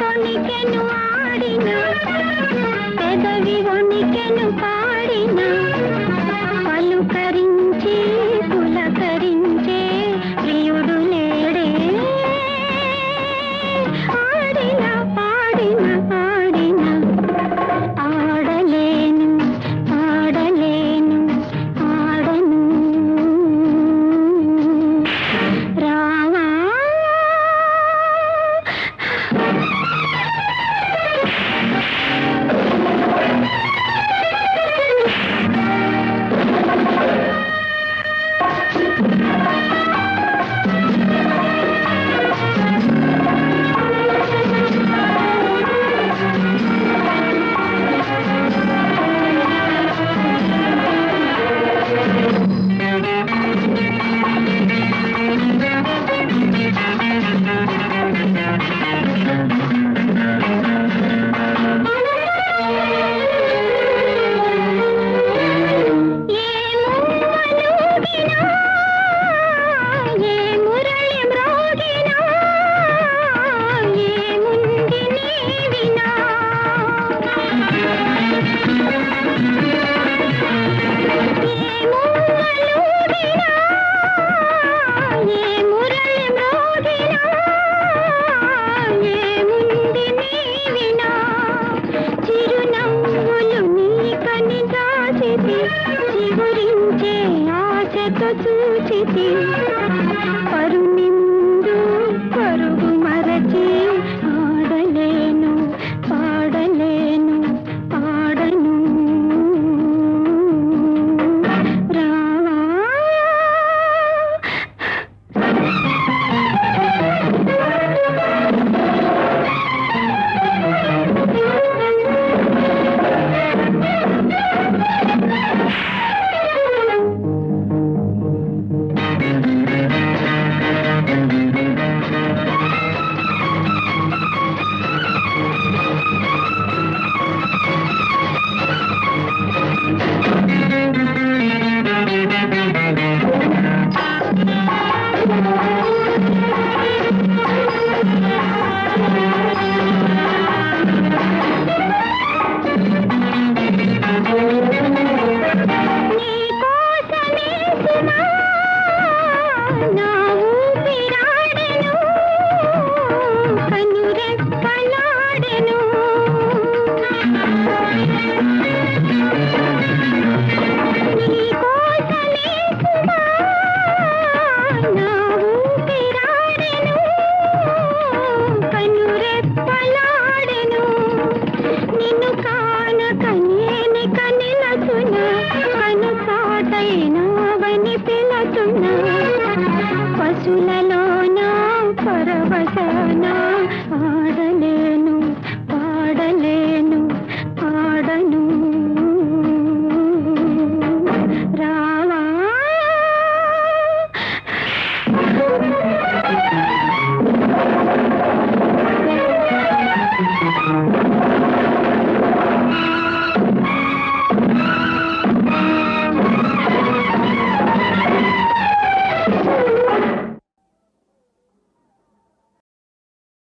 తొలికెను ఆడిన పెదవి వణికెను పాడిన పలుకరించి నలో నా పరవశనా